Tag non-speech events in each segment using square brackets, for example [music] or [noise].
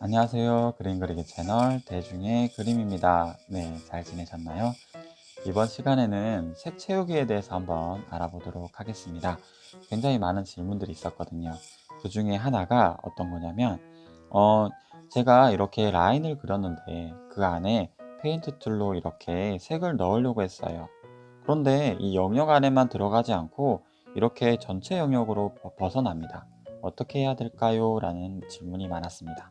안녕하세요. 그림 그리기 채널 대중의 그림입니다. 네, 잘 지내셨나요? 이번 시간에는 색 채우기에 대해서 한번 알아보도록 하겠습니다. 굉장히 많은 질문들이 있었거든요. 그 중에 하나가 어떤 거냐면, 어, 제가 이렇게 라인을 그렸는데 그 안에 페인트 툴로 이렇게 색을 넣으려고 했어요. 그런데 이 영역 안에만 들어가지 않고 이렇게 전체 영역으로 벗- 벗어납니다. 어떻게 해야 될까요? 라는 질문이 많았습니다.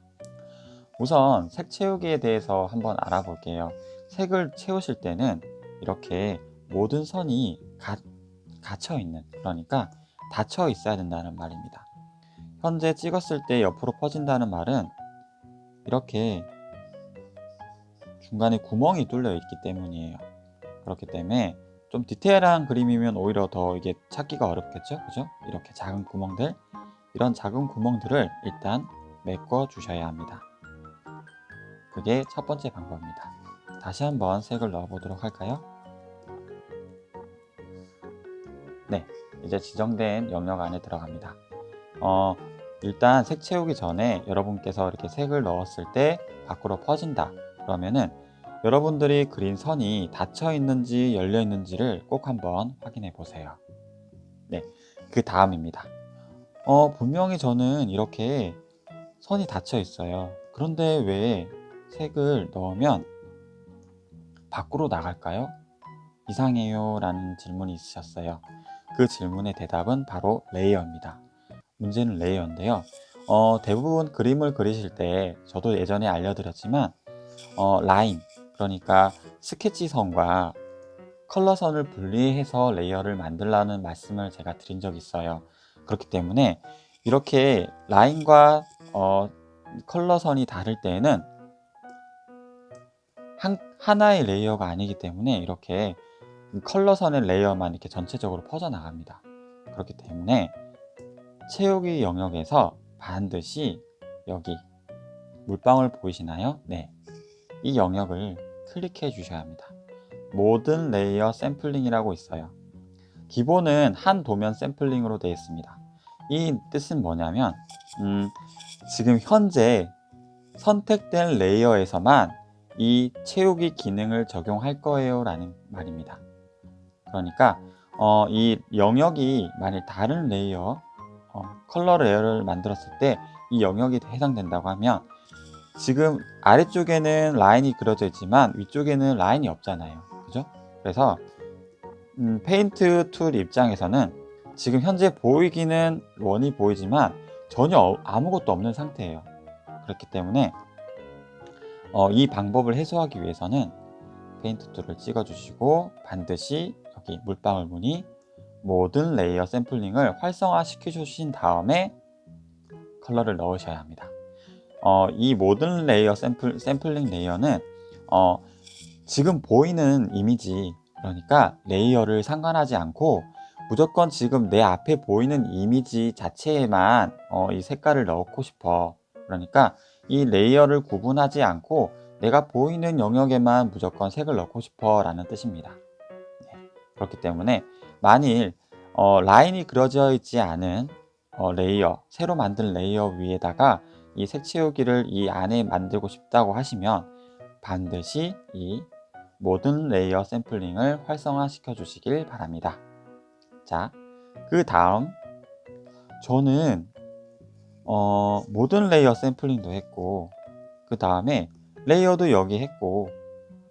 우선 색 채우기에 대해서 한번 알아볼게요. 색을 채우실 때는 이렇게 모든 선이 가, 갇혀 있는, 그러니까 닫혀 있어야 된다는 말입니다. 현재 찍었을 때 옆으로 퍼진다는 말은 이렇게 중간에 구멍이 뚫려 있기 때문이에요. 그렇기 때문에 좀 디테일한 그림이면 오히려 더 이게 찾기가 어렵겠죠? 그죠? 이렇게 작은 구멍들, 이런 작은 구멍들을 일단 메꿔 주셔야 합니다. 그게 첫 번째 방법입니다. 다시 한번 색을 넣어 보도록 할까요? 네, 이제 지정된 영역 안에 들어갑니다. 어, 일단 색 채우기 전에 여러분께서 이렇게 색을 넣었을 때 밖으로 퍼진다. 그러면은 여러분들이 그린 선이 닫혀 있는지 열려 있는지를 꼭 한번 확인해 보세요. 네, 그 다음입니다. 어, 분명히 저는 이렇게 선이 닫혀 있어요. 그런데 왜 색을 넣으면 밖으로 나갈까요? 이상해요 라는 질문이 있으셨어요. 그 질문의 대답은 바로 레이어입니다. 문제는 레이어인데요. 어, 대부분 그림을 그리실 때 저도 예전에 알려드렸지만 어, 라인 그러니까 스케치선과 컬러선을 분리해서 레이어를 만들라는 말씀을 제가 드린 적이 있어요. 그렇기 때문에 이렇게 라인과 어, 컬러선이 다를 때에는 한, 하나의 레이어가 아니기 때문에 이렇게 컬러선의 레이어만 이렇게 전체적으로 퍼져나갑니다. 그렇기 때문에 채우기 영역에서 반드시 여기 물방울 보이시나요? 네. 이 영역을 클릭해 주셔야 합니다. 모든 레이어 샘플링이라고 있어요. 기본은 한 도면 샘플링으로 되어 있습니다. 이 뜻은 뭐냐면, 음, 지금 현재 선택된 레이어에서만 이 채우기 기능을 적용할 거예요 라는 말입니다. 그러니까 어, 이 영역이 만일 다른 레이어 어, 컬러 레이어를 만들었을 때 이 영역이 해당된다고 하면 지금 아래쪽에는 라인이 그려져 있지만 위쪽에는 라인이 없잖아요. 그죠? 그래서 음, 페인트 툴 입장에서는 지금 현재 보이기는 원이 보이지만 전혀 어- 아무것도 없는 상태예요. 그렇기 때문에 어, 이 방법을 해소하기 위해서는 페인트 툴을 찍어 주시고 반드시 여기 물방울 무늬 모든 레이어 샘플링을 활성화 시켜 주신 다음에 컬러를 넣으셔야 합니다. 어, 이 모든 레이어 샘플, 샘플링 레이어는 어, 지금 보이는 이미지 그러니까 레이어를 상관하지 않고 무조건 지금 내 앞에 보이는 이미지 자체에만 어, 이 색깔을 넣고 싶어. 그러니까 이 레이어를 구분하지 않고 내가 보이는 영역에만 무조건 색을 넣고 싶어 라는 뜻입니다. 네. 그렇기 때문에 만일 어, 라인이 그려져 있지 않은 어, 레이어, 새로 만든 레이어 위에다가 이 색 채우기를 이 안에 만들고 싶다고 하시면 반드시 이 모든 레이어 샘플링을 활성화 시켜 주시길 바랍니다. 자, 그 다음. 저는 어, 모든 레이어 샘플링도 했고 그 다음에 레이어도 여기 했고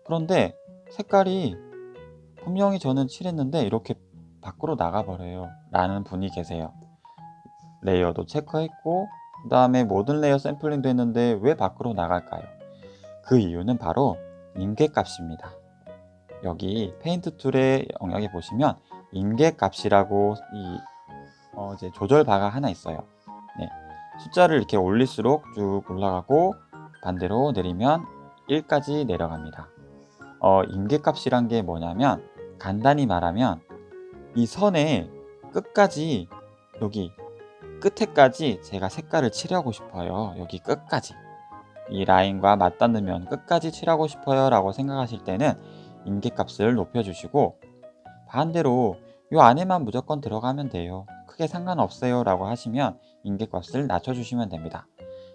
그런데 색깔이 분명히 저는 칠했는데 이렇게 밖으로 나가버려요. 라는 분이 계세요. 레이어도 체크했고 그 다음에 모든 레이어 샘플링도 했는데 왜 밖으로 나갈까요? 그 이유는 바로 임계값입니다. 여기 페인트 툴의 영역에 보시면 임계값이라고 이 어, 이제 조절 바가 하나 있어요 네. 숫자를 이렇게 올릴수록 쭉 올라가고 반대로 내리면 1까지 내려갑니다. 어, 임계값이란 게 뭐냐면 간단히 말하면 이 선의 끝까지 여기 끝에까지 제가 색깔을 칠하고 싶어요. 여기 끝까지 이 라인과 맞닿으면 끝까지 칠하고 싶어요 라고 생각하실 때는 임계값을 높여주시고 반대로 요 안에만 무조건 들어가면 돼요. 크게 상관없어요 라고 하시면 인계값을 낮춰주시면 됩니다.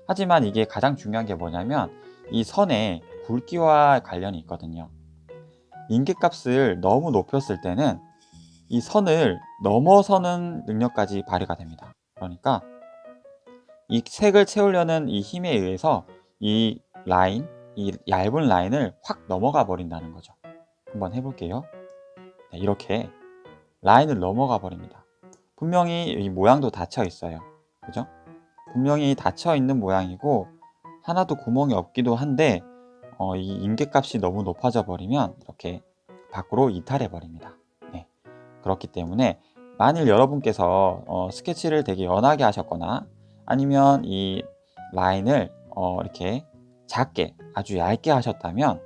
하지만 이게 가장 중요한 게 뭐냐면 이 선에 굵기와 관련이 있거든요. 인계값을 너무 높였을 때는 이 선을 넘어서는 능력까지 발휘가 됩니다. 그러니까 이 색을 채우려는 이 힘에 의해서 이 라인, 이 얇은 라인을 확 넘어가 버린다는 거죠. 한번 해볼게요. 네, 이렇게 라인을 넘어가 버립니다. 분명히 이 모양도 닫혀 있어요. 그죠? 분명히 닫혀 있는 모양이고 하나도 구멍이 없기도 한데 어, 이 인계값이 너무 높아져 버리면 이렇게 밖으로 이탈해 버립니다. 네. 그렇기 때문에 만일 여러분께서 어, 스케치를 되게 연하게 하셨거나 아니면 이 라인을 어, 이렇게 작게 아주 얇게 하셨다면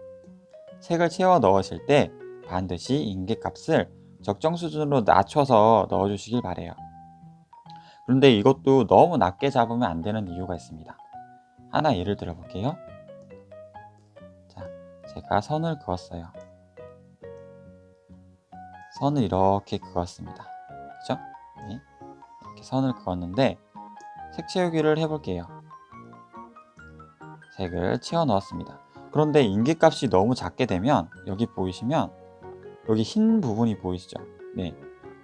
색을 채워 넣으실 때 반드시 인계값을 적정 수준으로 낮춰서 넣어주시길 바래요. 그런데 이것도 너무 낮게 잡으면 안 되는 이유가 있습니다. 하나 예를 들어 볼게요. 자, 제가 선을 그었어요. 선을 이렇게 그었습니다. 그죠? 네. 이렇게 선을 그었는데 색 채우기를 해볼게요. 색을 채워 넣었습니다. 그런데 인계값이 너무 작게 되면 여기 보이시면 여기 흰 부분이 보이시죠? 네.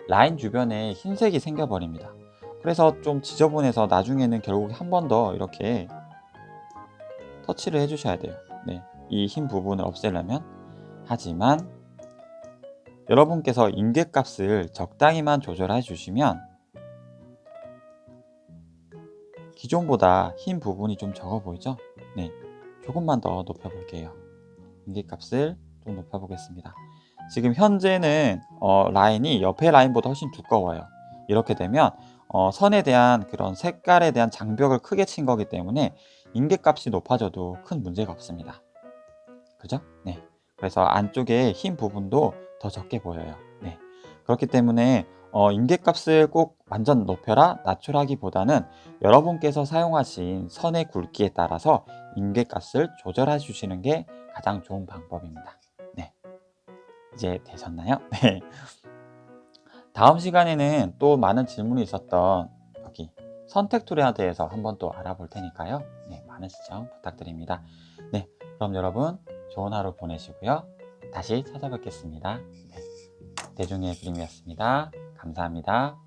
라인 주변에 흰색이 생겨버립니다. 그래서 좀 지저분해서 나중에는 결국 한 번 더 이렇게 터치를 해주셔야 돼요. 네. 이 흰 부분을 없애려면. 하지만 여러분께서 인계값을 적당히만 조절해 주시면 기존보다 흰 부분이 좀 적어 보이죠? 네. 조금만 더 높여 볼게요. 인계값을 좀 높여 보겠습니다. 지금 현재는 어, 라인이 옆에 라인보다 훨씬 두꺼워요. 이렇게 되면 어, 선에 대한 그런 색깔에 대한 장벽을 크게 친 거기 때문에 인계값이 높아져도 큰 문제가 없습니다. 그죠? 네. 그래서 안쪽에 흰 부분도 더 적게 보여요. 네. 그렇기 때문에 어, 인계값을 꼭 완전 높여라 낮추라기보다는 여러분께서 사용하신 선의 굵기에 따라서 인계값을 조절해 주시는 게 가장 좋은 방법입니다. 네. 이제 되셨나요? [laughs] 네. 다음 시간에는 또 많은 질문이 있었던 여기 선택 툴에 대해서 한번 또 알아볼 테니까요. 네, 많은 시청 부탁드립니다. 네, 그럼 여러분 좋은 하루 보내시고요. 다시 찾아뵙겠습니다. 네, 대중의 그림이었습니다. 감사합니다.